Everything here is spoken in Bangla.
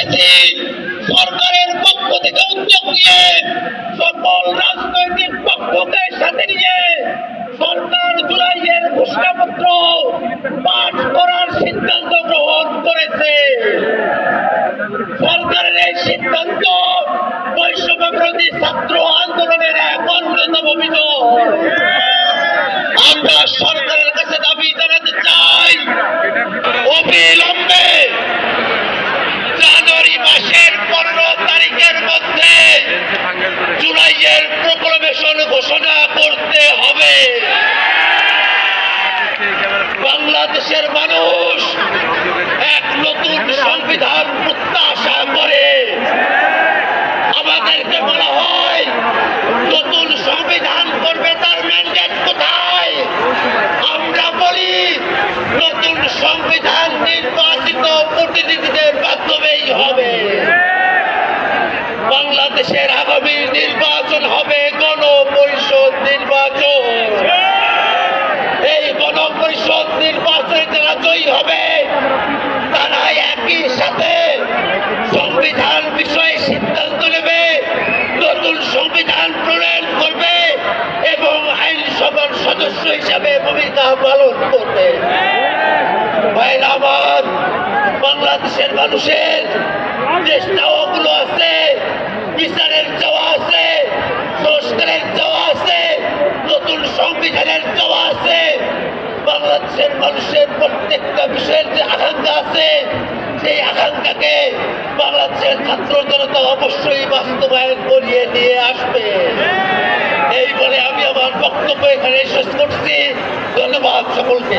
চাইতেছি সরকারের পক্ষ থেকে উদ্যোগ নিয়ে সকল রাজনৈতিক পক্ষকে সাথে নিয়ে সরকার জুলাইয়ের ঘোষণাপত্র পাঠ করার সিদ্ধান্ত গ্রহণ করেছে। সরকারের এই সিদ্ধান্ত বৈষম্য বিরোধী ছাত্র আন্দোলনের এক অন্যতম অভিযোগ। আমরা সরকারের বাংলাদেশের মানুষ এক নতুন সংবিধান প্রত্যাশা করে। আমাদেরকে বলা হয়, নতুন সংবিধান করবে তার ম্যান্ডেট কোথায়? আমরা বলি, নতুন সংবিধান নির্বাচিত প্রতিনিধিদের মাধ্যমেই হবে। বাংলাদেশের আগামী হবে। তারা একই সাথে সংবিধান বিষয়ে সিদ্ধান্ত নেবে, নতুন সংবিধান প্রণয়ন করবে এবং আইনসভার সদস্য হিসাবে ভূমিকা পালন করবে। আমার বাংলাদেশের মানুষের যে চাওয়াগুলো আছে, বিচারের চাওয়া আছে সংস্কারের চাওয়া আছে নতুন সংবিধানের চাওয়া আছে বাংলাদেশের মানুষের প্রত্যেকটা বিষয়ের যে আকাঙ্ক্ষা আছে, সেই আকাঙ্ক্ষাকে বাংলাদেশের ছাত্র জনতা অবশ্যই বাস্তবায়ন করিয়ে নিয়ে আসবে। এই বলে আমি আমার বক্তব্য এখানে শেষ করছি। ধন্যবাদ সকলকে।